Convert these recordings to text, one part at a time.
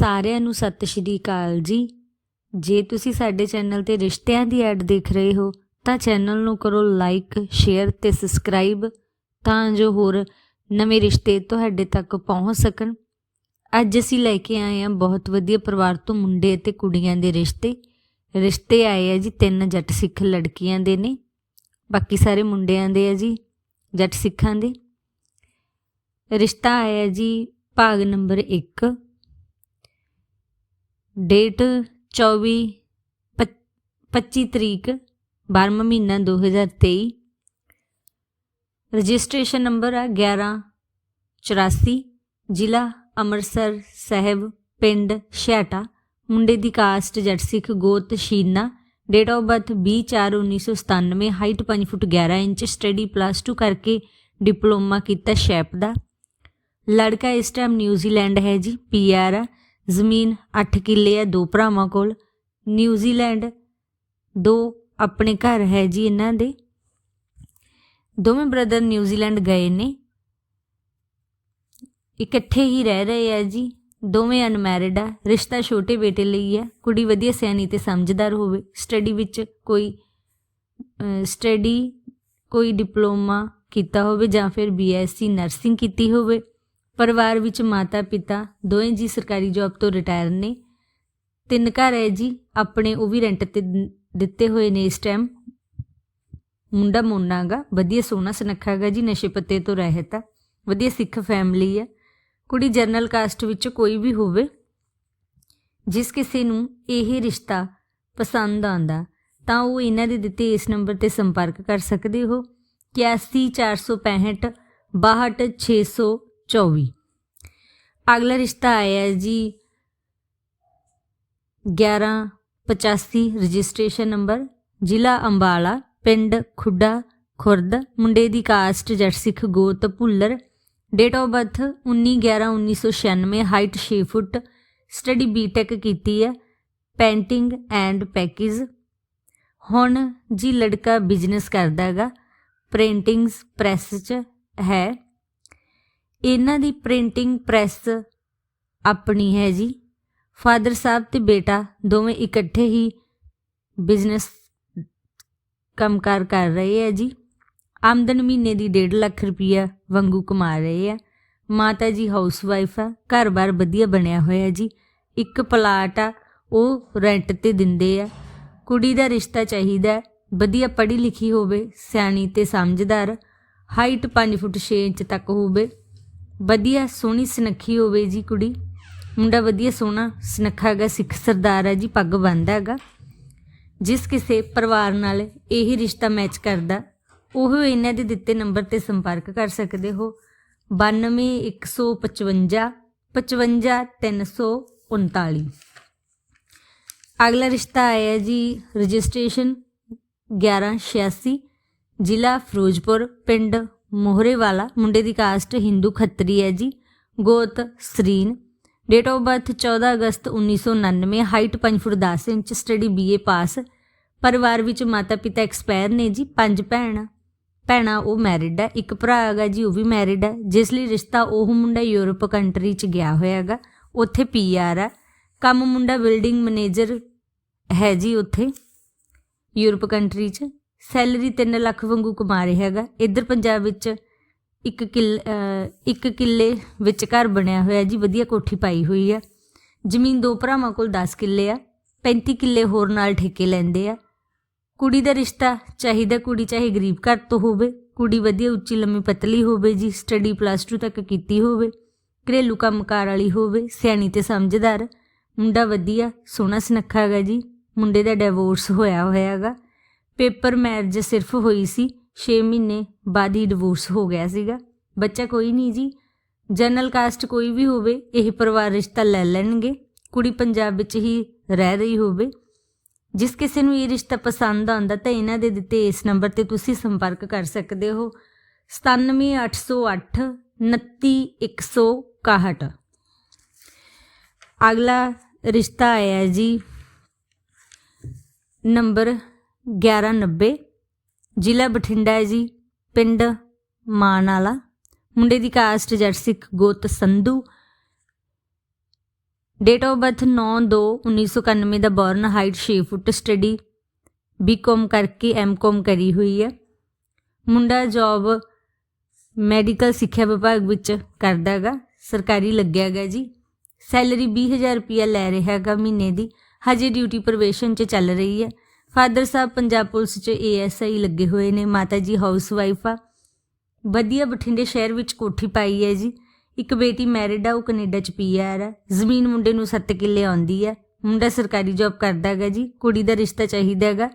ਸਾਰਿਆਂ ਨੂੰ ਸਤਿ ਸ਼੍ਰੀ ਅਕਾਲ ਜੀ। ਜੇ ਤੁਸੀਂ ਸਾਡੇ ਚੈਨਲ ਤੇ ਰਿਸ਼ਤਿਆਂ ਦੀ ਐਡ ਦੇਖ ਰਹੇ ਹੋ, ਤਾਂ ਚੈਨਲ ਨੂੰ ਕਰੋ ਲਾਈਕ, ਸ਼ੇਅਰ ਤੇ ਸਬਸਕ੍ਰਾਈਬ ਤਾਂ ਜੋ ਹੋਰ ਨਵੇਂ ਰਿਸ਼ਤੇ ਤੁਹਾਡੇ ਤੱਕ ਪਹੁੰਚ ਸਕਣ। ਅੱਜ ਅਸੀਂ ਲੈ ਕੇ ਆਏ ਹਾਂ ਬਹੁਤ ਵਧੀਆ ਪਰਿਵਾਰ ਤੋਂ ਮੁੰਡੇ ਅਤੇ ਕੁੜੀਆਂ ਦੇ ਰਿਸ਼ਤੇ। ਰਿਸ਼ਤੇ ਆਏ ਆ ਜੀ, ਤਿੰਨ ਜੱਟ ਸਿੱਖ ਲੜਕੀਆਂ ਦੇ ਨੇ। ਬਾਕੀ ਸਾਰੇ ਮੁੰਡਿਆਂ ਦੇ ਆ ਜੀ, ਜੱਟ ਸਿੱਖਾਂ ਦੇ। ਰਿਸ਼ਤਾ ਆਇਆ ਜੀ ਭਾਗ ਨੰਬਰ 1 ਡੇਟ 24 ਪੱਚ- 25 ਤਰੀਕ 12ਵਾਂ ਮਹੀਨਾ 2023 ਰਜਿਸਟ੍ਰੇਸ਼ਨ ਨੰਬਰ ਆ 1184 ਜ਼ਿਲ੍ਹਾ ਅੰਮ੍ਰਿਤਸਰ ਸਾਹਿਬ, ਪਿੰਡ ਛਿਆਟਾ ਮੁੰਡੇ ਦੀ ਕਾਸਟ ਜੱਟ ਸਿੱਖ ਗੋਤ Sheena. Date of birth 20/4/1997 height 5 foot 11 inch study plus 2 ਕਰਕੇ ਡਿਪਲੋਮਾ ਕੀਤਾ ਸ਼ੈਪ ਦਾ। ਲੜਕਾ ਇਸ ਟਾਈਮ ਨਿਊਜ਼ੀਲੈਂਡ ਹੈ ਜੀ ਪੀਆਰ ਆ। ਜ਼ਮੀਨ 8 ਕਿੱਲੇ ਆ ਦੋ ਭਰਾਵਾਂ ਕੋਲ। ਨਿਊਜ਼ੀਲੈਂਡ ਦੋ ਆਪਣੇ ਘਰ ਹੈ ਜੀ ਇਹਨਾਂ ਦੇ। ਦੋਵੇਂ ਬ੍ਰਦਰ ਨਿਊਜ਼ੀਲੈਂਡ ਗਏ ਨੇ। ਇਕੱਠੇ ਹੀ ਰਹਿ ਰਹੇ ਆ ਜੀ। ਦੋਵੇਂ ਅਨਮੈਰਿਡ ਆ, ਰਿਸ਼ਤਾ ਛੋਟੇ ਬੇਟੇ ਲਈ ਆ ਕੁੜੀ ਵਧੀਆ ਸਿਆਣੀ ਤੇ ਸਮਝਦਾਰ ਹੋਵੇ। ਸਟੱਡੀ ਵਿੱਚ ਕੋਈ ਸਟੱਡੀ, ਕੋਈ ਡਿਪਲੋਮਾ ਕੀਤਾ ਹੋਵੇ ਜਾਂ ਫਿਰ ਬੀਐਸਸੀ ਨਰਸਿੰਗ ਕੀਤੀ ਹੋਵੇ। ਪਰਿਵਾਰ ਵਿੱਚ ਮਾਤਾ ਪਿਤਾ ਦੋਵੇਂ ਜੀ ਸਰਕਾਰੀ ਜੌਬ ਤੋਂ ਰਿਟਾਇਰ ਨੇ। ਤਿੰਨ ਘਰ ਹੈ ਜੀ, ਆਪਣੇ ਉਹ ਵੀ ਰੈਂਟ ਤੇ ਦਿੱਤੇ ਹੋਏ ਨੇ ਇਸ ਟਾਈਮ ਮੁੰਡਾ ਮੋਨਾ ਗਾ, ਵਧੀਆ ਸੋਹਣਾ ਸੁਨੱਖਾ ਗਾ ਜੀ, ਨਸ਼ੇ ਪੱਤੇ ਤੋਂ ਰਹਿਤ ਆ, ਵਧੀਆ ਸਿੱਖ ਫੈਮਿਲੀ ਆ। ਕੁੜੀ ਜਰਨਲ ਕਾਸਟ ਵਿੱਚ ਕੋਈ ਵੀ ਹੋਵੇ, ਜਿਸ ਕਿਸੇ ਨੂੰ ਇਹ ਰਿਸ਼ਤਾ ਪਸੰਦ ਆਂਦਾ ਤਾਂ ਉਹ ਇਹਨਾਂ ਦੇ ਦਿੱਤੇ ਇਸ ਨੰਬਰ ਤੇ ਸੰਪਰਕ ਕਰ ਸਕਦੇ ਹੋ। 81465 62624 ਅਗਲਾ ਰਿਸ਼ਤਾ ਆਇਆ ਹੈ ਜੀ 1185 ਰਜਿਸਟ੍ਰੇਸ਼ਨ ਨੰਬਰ, ਜ਼ਿਲ੍ਹਾ ਅੰਬਾਲਾ, ਪਿੰਡ ਖੁੱਡਾ, ਖੁਰਦ। ਮੁੰਡੇ ਦੀ ਕਾਸਟ ਜੱਟ ਸਿੱਖ ਗੋਤ Bhullar. Date of birth 19/11/1996 height 6 foot. Study BTech ਕੀਤੀ ਹੈ। ਪੇਂਟਿੰਗ ਐਂਡ ਪੈਕੇਜ ਹੁਣ ਜੀ ਲੜਕਾ ਬਿਜ਼ਨਸ ਕਰਦਾ ਹੈਗਾ। ਪ੍ਰਿੰਟਿੰਗਸ ਪ੍ਰੈਸ 'ਚ ਹੈ। ਇਹਨਾਂ ਦੀ ਪ੍ਰਿੰਟਿੰਗ ਪ੍ਰੈਸ ਆਪਣੀ ਹੈ ਜੀ। ਫਾਦਰ ਸਾਹਿਬ ਤੇ ਬੇਟਾ ਦੋਵੇਂ ਇਕੱਠੇ ਹੀ ਬਿਜ਼ਨਸ ਕੰਮਕਾਰ ਕਰ ਰਹੇ ਹੈ ਜੀ। ਆਮਦਨ ਮਹੀਨੇ ਦੀ 1.5 ਲੱਖ ਰੁਪਈਆ ਵਾਂਗੂ ਕਮਾ ਰਹੇ ਆ ਮਾਤਾ ਜੀ ਹਾਊਸ ਵਾਈਫ ਆ, ਘਰ-ਬਾਰ ਵਧੀਆ ਬਣਿਆ ਹੋਇਆ ਜੀ। ਇੱਕ ਪਲਾਟ ਆ, ਉਹ ਰੈਂਟ ਤੇ ਦਿੰਦੇ ਆ। ਕੁੜੀ ਦਾ ਰਿਸ਼ਤਾ ਚਾਹੀਦਾ ਵਧੀਆ ਪੜ੍ਹੀ ਲਿਖੀ ਹੋਵੇ, ਸਿਆਣੀ ਤੇ ਸਮਝਦਾਰ ਹਾਈਟ 5 ਫੁੱਟ 6 ਇੰਚ ਤੱਕ ਹੋਵੇ। ਵਧੀਆ ਸੋਹਣੀ ਸੁਨੱਖੀ ਹੋਵੇ ਜੀ ਕੁੜੀ। ਮੁੰਡਾ ਵਧੀਆ ਸੋਹਣਾ, ਸੁਨੱਖਾ ਹੈਗਾ, ਸਿੱਖ ਸਰਦਾਰ ਹੈ ਜੀ, ਪੱਗ ਬੰਨ੍ਹਦਾ ਹੈਗਾ। ਜਿਸ ਕਿਸੇ ਪਰਿਵਾਰ ਨਾਲ ਇਹ ਰਿਸ਼ਤਾ ਮੈਚ ਕਰਦਾ, ਉਹ ਇਹਨਾਂ ਦੇ ਦਿੱਤੇ ਨੰਬਰ ਤੇ ਸੰਪਰਕ ਕਰ ਸਕਦੇ ਹੋ। 92155 55339 ਅਗਲਾ ਰਿਸ਼ਤਾ ਆਇਆ ਜੀ ਰਜਿਸਟ੍ਰੇਸ਼ਨ 1186 ਜ਼ਿਲ੍ਹਾ ਫਿਰੋਜ਼ਪੁਰ, ਪਿੰਡ ਮੋਹਰੇ ਵਾਲਾ ਮੁੰਡੇ ਦੀ ਕਾਸਟ ਹਿੰਦੂ ਖੱਤਰੀ ਹੈ ਜੀ। ਗੋਤ ਸਰੀਨ ਡੇਟ ਆਫ ਬਰਥ 14 ਅਗਸਤ 1999 height 5 foot 10 inch study BA pass ਪਰਿਵਾਰ ਵਿੱਚ ਮਾਤਾ ਪਿਤਾ ਐਕਸਪਾਇਰ ਨੇ ਜੀ, ਪੰਜ ਭੈਣ। ਭੈਣਾਂ ਉਹ ਮੈਰਿਡ ਹੈ, ਇੱਕ ਭਰਾ ਹੈਗਾ ਜੀ, ਉਹ ਵੀ ਮੈਰਿਡ ਹੈ। ਜਿਸ ਲਈ ਰਿਸ਼ਤਾ ਉਹ ਮੁੰਡਾ ਯੂਰਪ ਕੰਟਰੀ ਚ ਗਿਆ ਹੋਇਆ ਹੈਗਾ, ਉੱਥੇ ਪੀਆਰ ਹੈ। ਕੰਮ ਮੁੰਡਾ ਬਿਲਡਿੰਗ ਮੈਨੇਜਰ ਹੈ ਜੀ ਉੱਥੇ, ਯੂਰਪ ਕੰਟਰੀ ਚ। ਸੈਲਰੀ 3 ਲੱਖ ਵਾਂਗੂ ਕਮਾ ਰਿਹਾ ਹੈਗਾ। ਇੱਧਰ ਪੰਜਾਬ ਵਿੱਚ ਇੱਕ ਕਿੱਲ ਇੱਕ ਕਿੱਲੇ ਵਿੱਚ ਘਰ ਬਣਿਆ ਹੋਇਆ ਜੀ, ਵਧੀਆ ਕੋਠੀ ਪਾਈ ਹੋਈ ਆ। ਜ਼ਮੀਨ ਦੋ ਭਰਾਵਾਂ ਕੋਲ 10 ਕਿੱਲੇ ਆ 35 ਕਿੱਲੇ ਹੋਰ ਨਾਲ ਠੇਕੇ ਲੈਂਦੇ ਆ। ਕੁੜੀ ਦਾ ਰਿਸ਼ਤਾ ਚਾਹੀਦਾ ਕੁੜੀ ਚਾਹੇ ਗਰੀਬ ਘਰ ਤੋਂ ਹੋਵੇ, ਕੁੜੀ ਵਧੀਆ ਉੱਚੀ ਲੰਮੀ ਪਤਲੀ ਹੋਵੇ ਜੀ ਸਟੱਡੀ ਪਲੱਸ 2 ਤੱਕ ਕੀਤੀ ਹੋਵੇ, ਘਰੇਲੂ ਕੰਮਕਾਰ ਵਾਲੀ ਹੋਵੇ, ਸਿਆਣੀ ਤੇ ਸਮਝਦਾਰ, ਮੁੰਡਾ ਵਧੀਆ, ਸੋਹਣਾ ਸੁਨੱਖਾ ਹੈਗਾ ਜੀ, ਮੁੰਡੇ ਦਾ ਡਿਵੋਰਸ ਹੋਇਆ ਹੋਇਆ ਹੈਗਾ। ਪੇਪਰ ਮੈਰਿਜ ਸਿਰਫ ਹੋਈ ਸੀ 6 ਮਹੀਨੇ ਬਾਅਦ ਹੀ ਡਿਵੋਰਸ ਹੋ ਗਿਆ ਸੀਗਾ। ਬੱਚਾ ਕੋਈ ਨਹੀਂ ਜੀ। ਜਨਰਲ ਕਾਸਟ ਕੋਈ ਵੀ ਹੋਵੇ, ਇਹ ਪਰਿਵਾਰ ਰਿਸ਼ਤਾ ਲੈ ਲੈਣਗੇ। ਕੁੜੀ ਪੰਜਾਬ ਵਿੱਚ ਹੀ ਰਹਿ ਰਹੀ ਹੋਵੇ। ਜਿਸ ਕਿਸੇ ਨੂੰ ਇਹ ਰਿਸ਼ਤਾ ਪਸੰਦ ਆਉਂਦਾ ਤਾਂ ਇਹਨਾਂ ਦੇ ਦਿੱਤੇ ਇਸ ਨੰਬਰ ਤੇ ਤੁਸੀਂ ਸੰਪਰਕ ਕਰ ਸਕਦੇ ਹੋ। 97808 29161 ਅਗਲਾ ਰਿਸ਼ਤਾ ਆਇਆ ਜੀ। ਨੰਬਰ 1190 ਜ਼ਿਲ੍ਹਾ ਬਠਿੰਡਾ ਹੈ ਜੀ, ਪਿੰਡ ਮਾਨ ਵਾਲਾ ਮੁੰਡੇ ਦੀ ਕਾਸਟ ਜੱਟ ਸਿੱਖ ਗੋਤ Sandhu. Date of birth 9/2/1991 the born height 6 foot study BCom ਕਰਕੇ ਐਮਕਾਮ ਕਰੀ ਹੋਈ ਹੈ। ਮੁੰਡਾ ਜੌਬ ਮੈਡੀਕਲ ਸਿੱਖਿਆ ਵਿਭਾਗ ਵਿੱਚ ਕਰਦਾ ਹੈਗਾ, ਸਰਕਾਰੀ ਲੱਗਿਆ ਹੈਗਾ ਜੀ। ਸੈਲਰੀ 20000 ਰੁਪਇਆ ਲੈ ਰਿਹਾ ਹੈਗਾ ਮਹੀਨੇ ਦੀ। ਹਜੇ ਡਿਊਟੀ ਪ੍ਰਵੇਸ਼ਨ 'ਚ ਚੱਲ ਰਹੀ ਹੈ। ਫਾਦਰ ਸਾਹਿਬ, ਪੰਜਾਬ ਪੁਲਿਸ 'ਚ ਏਐਸਆਈ ਲੱਗੇ ਹੋਏ ਨੇ, ਮਾਤਾ ਜੀ ਹਾਊਸ ਵਾਈਫ ਆ। ਵਧੀਆ ਬਠਿੰਡੇ ਸ਼ਹਿਰ ਵਿੱਚ ਕੋਠੀ ਪਾਈ ਹੈ ਜੀ। ਇੱਕ ਬੇਟੀ ਮੈਰਿਡ ਆ, ਉਹ ਕੈਨੇਡਾ 'ਚ ਪੀਆਰ ਆ। ਜ਼ਮੀਨ ਮੁੰਡੇ ਨੂੰ 7 ਕਿੱਲੇ ਆਉਂਦੀ ਆ। ਮੁੰਡਾ ਸਰਕਾਰੀ ਜੌਬ ਕਰਦਾ ਹੈਗਾ ਜੀ। ਕੁੜੀ ਦਾ ਰਿਸ਼ਤਾ ਚਾਹੀਦਾ ਹੈਗਾ।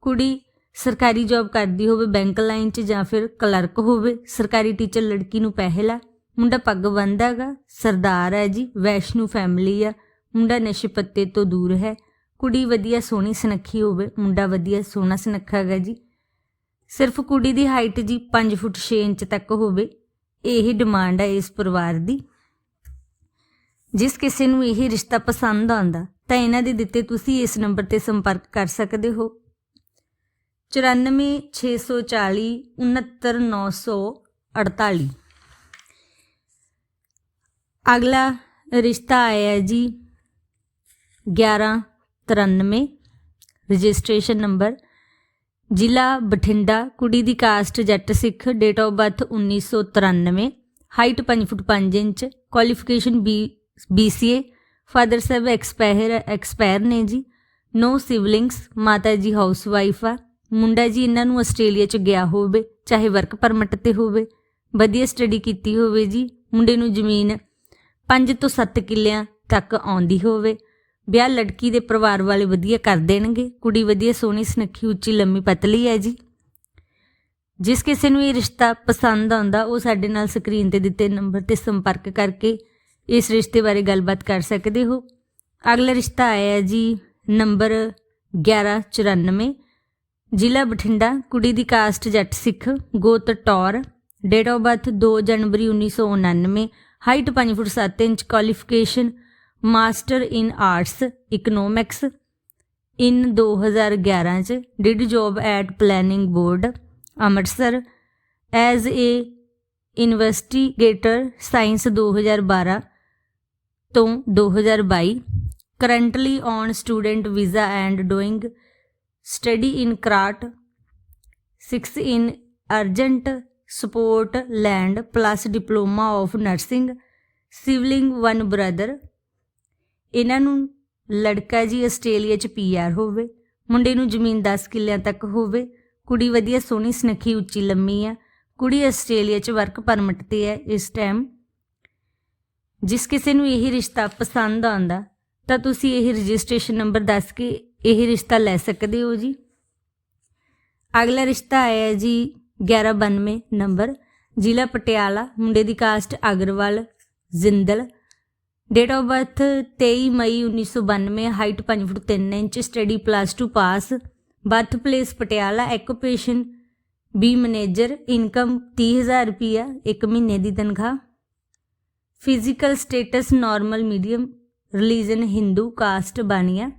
ਕੁੜੀ ਸਰਕਾਰੀ ਜੌਬ ਕਰਦੀ ਹੋਵੇ ਬੈਂਕ ਲਾਈਨ 'ਚ ਜਾਂ ਫਿਰ ਕਲਰਕ ਹੋਵੇ, ਸਰਕਾਰੀ ਟੀਚਰ ਲੜਕੀ ਨੂੰ ਪਹਿਲਾ ਮੁੰਡਾ ਪੱਗ ਬੰਨਦਾ ਹੈਗਾ, ਸਰਦਾਰ ਹੈ ਜੀ, ਵੈਸ਼ਨੂ ਫੈਮਿਲੀ ਆ। ਮੁੰਡਾ ਨਸ਼ੇ ਪੱਤੇ ਤੋਂ ਦੂਰ ਹੈ। ਕੁੜੀ ਵਧੀਆ ਸੋਹਣੀ ਸੁਨੱਖੀ ਹੋਵੇ, ਮੁੰਡਾ ਵਧੀਆ ਸੋਹਣਾ ਸੁਨੱਖਾ ਹੈਗਾ ਜੀ। ਸਿਰਫ ਕੁੜੀ ਦੀ ਹਾਈਟ ਜੀ 5 ਫੁੱਟ 6 ਇੰਚ ਤੱਕ ਹੋਵੇ, ਇਹ ਹੀ ਡਿਮਾਂਡ ਹੈ ਇਸ ਪਰਿਵਾਰ ਦੀ। ਜਿਸ ਕਿਸੇ ਨੂੰ ਇਹ ਰਿਸ਼ਤਾ ਪਸੰਦ ਆਉਂਦਾ, ਤਾਂ ਇਹਨਾਂ ਦੇ ਦਿੱਤੇ ਤੁਸੀਂ ਇਸ ਨੰਬਰ ਤੇ ਸੰਪਰਕ ਕਰ ਸਕਦੇ ਹੋ। 94640 64948 ਅਗਲਾ ਰਿਸ਼ਤਾ ਆਇਆ ਜੀ 11 93 ਰਜਿਸਟ੍ਰੇਸ਼ਨ ਨੰਬਰ, ਜ਼ਿਲ੍ਹਾ ਬਠਿੰਡਾ, ਕੁੜੀ ਦੀ caste Jatt Sikh date of birth 1993 height 5 foot 5 inch qualification B C A father sahib expire expire ਨੇ ਜੀ, ਨੋ ਸਿਵਲਿੰਗਸ ਮਾਤਾ ਜੀ ਹਾਊਸ ਵਾਈਫ ਆ, ਮੁੰਡਾ ਜੀ ਇਹਨਾਂ ਨੂੰ ਆਸਟ੍ਰੇਲੀਆ ਚ ਗਿਆ ਹੋਵੇ, ਚਾਹੇ ਵਰਕ ਪਰਮਿਟ ਤੇ ਹੋਵੇ, ਵਧੀਆ ਸਟੱਡੀ ਕੀਤੀ ਹੋਵੇ ਜੀ, ਮੁੰਡੇ ਨੂੰ ਜ਼ਮੀਨ 5 ਤੋਂ 7 ਕਿੱਲਿਆਂ ਤੱਕ ਆਉਂਦੀ ਹੋਵੇ ਵਿਆਹ ਲੜਕੀ ਦੇ ਪਰਿਵਾਰ ਵਾਲੇ ਵਧੀਆ ਕਰ ਦੇਣਗੇ, ਕੁੜੀ ਵਧੀਆ ਸੋਹਣੀ ਸੁਨੱਖੀ, ਉੱਚੀ, ਲੰਮੀ ਪਤਲੀ ਹੈ ਜੀ। ਜਿਸ ਕਿਸੇ ਨੂੰ ਇਹ ਰਿਸ਼ਤਾ ਪਸੰਦ ਆਉਂਦਾ, ਉਹ ਸਾਡੇ ਨਾਲ ਸਕਰੀਨ ਤੇ ਦਿੱਤੇ ਨੰਬਰ ਤੇ ਸੰਪਰਕ ਕਰਕੇ ਇਸ ਰਿਸ਼ਤੇ ਬਾਰੇ ਗੱਲਬਾਤ ਕਰ ਸਕਦੇ ਹੋ। ਅਗਲਾ ਰਿਸ਼ਤਾ ਆਇਆ ਹੈ ਜੀ, ਨੰਬਰ 1194 ਜ਼ਿਲ੍ਹਾ ਬਠਿੰਡਾ, ਕੁੜੀ ਦੀ ਕਾਸਟ ਜੱਟ ਸਿੱਖ, ਗੋਤ ਟੌਰ ਡੇਟ ਆਫ ਬਰਥ 2 ਜਨਵਰੀ 1999 height 5 foot 7 inch qualification master in arts economics in 2011 ਚ did job at planning board Amritsar as a investigator science 2012 ਤੋਂ 2022 currently on student visa and doing study in Karat 6 in urgent support land plus diploma of nursing, sibling one brother ਇਹਨਾਂ ਨੂੰ ਲੜਕਾ ਜੀ Australia ਚ PR ਹੋਵੇ, ਮੁੰਡੇ ਨੂੰ ਜ਼ਮੀਨ 10 ਕਿੱਲਿਆਂ ਤੱਕ ਹੋਵੇ, ਕੁੜੀ ਵਧੀਆ ਸੋਹਣੀ, ਸੁਨੱਖੀ, ਉੱਚੀ, ਲੰਮੀ ਆ। ਕੁੜੀ ਆਸਟ੍ਰੇਲੀਆ ਚ ਵਰਕ ਪਰਮਿਟ ਤੇ ਹੈ ਇਸ ਟਾਈਮ ਜਿਸ ਕਿਸੇ ਨੂੰ ਇਹ ਰਿਸ਼ਤਾ ਪਸੰਦ ਆਉਂਦਾ, ਤਾਂ ਤੁਸੀਂ ਇਹ ਰਜਿਸਟ੍ਰੇਸ਼ਨ ਨੰਬਰ ਦੱਸ ਕੇ ਇਹ ਰਿਸ਼ਤਾ ਲੈ ਸਕਦੇ ਹੋ ਜੀ। ਅਗਲਾ ਰਿਸ਼ਤਾ ਆਇਆ ਹੈ ਜੀ 1192 ਨੰਬਰ, ਜ਼ਿਲ੍ਹਾ ਪਟਿਆਲਾ, ਮੁੰਡੇ ਦੀ caste Agarwal, Jindal. Date of birth 23 ਮਈ 1992 height 5 foot 3 inch study plus 2 pass birth place Patiala occupation B manager income 30000 ਰੁਪਿਆ ਇੱਕ ਮਹੀਨੇ ਦੀ ਤਨਖਾਹ। Physical status normal medium religion Hindu caste Bania.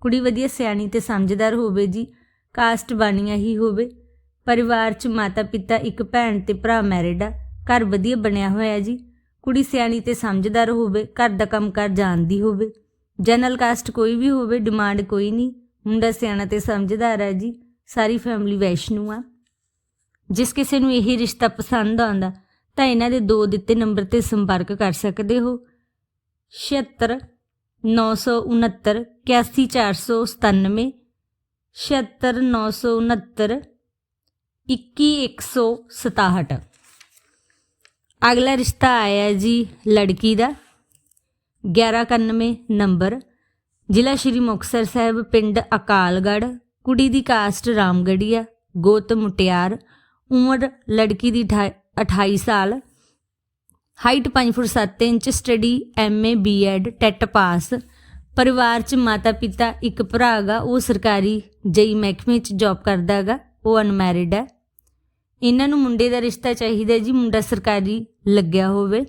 ਕੁੜੀ ਵਧੀਆ ਸਿਆਣੀ ਤੇ ਸਮਝਦਾਰ ਹੋਵੇ ਜੀ ਕਾਸਟ ਬਾਣੀਆ ਹੀ ਹੋਵੇ। ਪਰਿਵਾਰ 'ਚ ਮਾਤਾ ਪਿਤਾ ਇੱਕ ਭੈਣ ਤੇ ਭਰਾ ਮੈਰਿਡ ਆ, ਘਰ ਵਧੀਆ ਬਣਿਆ ਹੋਇਆ ਜੀ। ਕੁੜੀ ਸਿਆਣੀ ਤੇ ਸਮਝਦਾਰ ਹੋਵੇ, ਘਰ ਦਾ ਕੰਮ ਕਰ ਜਾਣਦੀ ਹੋਵੇ। ਜਨਰਲ ਕਾਸਟ ਕੋਈ ਵੀ ਹੋਵੇ ਡਿਮਾਂਡ ਕੋਈ ਨਹੀਂ। ਮੁੰਡਾ ਸਿਆਣਾ ਤੇ ਸਮਝਦਾਰ ਹੈ ਜੀ, ਸਾਰੀ ਫੈਮਿਲੀ ਵੈਸ਼ਨੂ ਆ। ਜਿਸ ਕਿਸੇ ਨੂੰ ਇਹ ਰਿਸ਼ਤਾ ਪਸੰਦ ਆਉਂਦਾ, ਤਾਂ ਇਹਨਾਂ ਦੇ ਦੋ ਦਿੱਤੇ ਨੰਬਰ ਤੇ ਸੰਪਰਕ ਕਰ ਸਕਦੇ ਹੋ। 76 969 81497 76 969 21167 ਅਗਲਾ ਰਿਸ਼ਤਾ ਆਇਆ ਜੀ ਲੜਕੀ ਦਾ 1191 ਨੰਬਰ, ਜ਼ਿਲ੍ਹਾ ਸ਼੍ਰੀ ਮੁਕਤਸਰ ਸਾਹਿਬ, ਪਿੰਡ ਅਕਾਲਗੜ੍ਹ, ਕੁੜੀ ਦੀ ਕਾਸਟ ਰਾਮਗੜੀਆ ਗੋਤ ਮੁਟਿਆਰ, ਉਮਰ ਲੜਕੀ ਦੀ 28 ਸਾਲ, height 5 foot 7 inch, study MA BEd, TET pass, ਪਰਿਵਾਰ ਚ ਮਾਤਾ ਪਿਤਾ ਇੱਕ ਭਰਾ ਹੈਗਾ ਉਹ ਸਰਕਾਰੀ ਜਈ ਮਹਿਕਮੇ ਚ ਜੌਬ ਕਰਦਾ ਹੈਗਾ ਉਹ ਅਨਮੈਰਿਡ ਹੈ। ਇਹਨਾਂ ਨੂੰ ਮੁੰਡੇ ਦਾ ਰਿਸ਼ਤਾ ਚਾਹੀਦਾ ਜੀ, ਮੁੰਡਾ ਸਰਕਾਰੀ ਲੱਗਿਆ ਹੋਵੇ,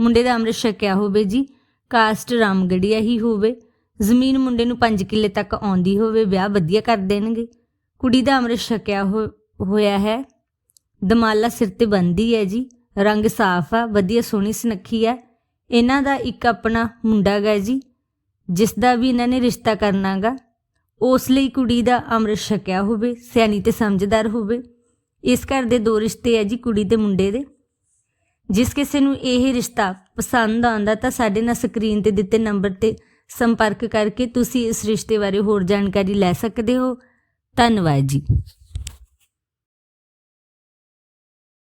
ਮੁੰਡੇ ਦਾ ਅੰਮ੍ਰਿਤ ਛਕਿਆ ਹੋਵੇ ਜੀ ਕਾਸਟ ਰਾਮਗੜੀਆ ਹੀ ਹੋਵੇ, ਜ਼ਮੀਨ ਮੁੰਡੇ ਨੂੰ 5 ਕਿੱਲੇ ਤੱਕ ਆਉਂਦੀ ਹੋਵੇ, ਵਿਆਹ ਵਧੀਆ ਕਰ ਦੇਣਗੇ, ਕੁੜੀ ਦਾ ਅੰਮ੍ਰਿਤ ਛਕਿਆ ਹੋ- ਹੋਇਆ ਹੈ, ਦਮਾਲਾ ਸਿਰ ਤੇ ਬੰਦੀ ਹੈ ਜੀ, ਰੰਗ ਸਾਫ਼ ਆ, ਵਧੀਆ ਸੋਹਣੀ ਸੁਨੱਖੀ ਆ, ਇਹਨਾਂ ਦਾ ਇੱਕ ਆਪਣਾ ਮੁੰਡਾ ਗਾ ਜੀ, ਜਿਸ ਦਾ ਵੀ ਇਹਨਾਂ ਨੇ ਰਿਸ਼ਤਾ ਕਰਨਾ ਗਾ, ਉਸ ਲਈ ਕੁੜੀ ਦਾ ਅੰਮ੍ਰਿਤ ਛਕਿਆ ਹੋਵੇ, ਸਿਆਣੀ ਤੇ ਸਮਝਦਾਰ ਹੋਵੇ ਇਸ ਘਰ ਦੇ ਦੋ ਰਿਸ਼ਤੇ ਹੈ ਜੀ, ਕੁੜੀ ਤੇ ਮੁੰਡੇ ਦੇ। ਜਿਸ ਕਿਸੇ ਨੂੰ ਇਹ ਰਿਸ਼ਤਾ ਪਸੰਦ ਆਉਂਦਾ ਤਾਂ ਸਾਡੇ ਨਾਲ ਸਕਰੀਨ ਤੇ ਦਿੱਤੇ ਨੰਬਰ ਤੇ ਸੰਪਰਕ ਕਰਕੇ ਤੁਸੀਂ ਇਸ ਰਿਸ਼ਤੇ ਬਾਰੇ ਹੋਰ ਜਾਣਕਾਰੀ ਲੈ ਸਕਦੇ ਹੋ। ਧੰਨਵਾਦ ਜੀ।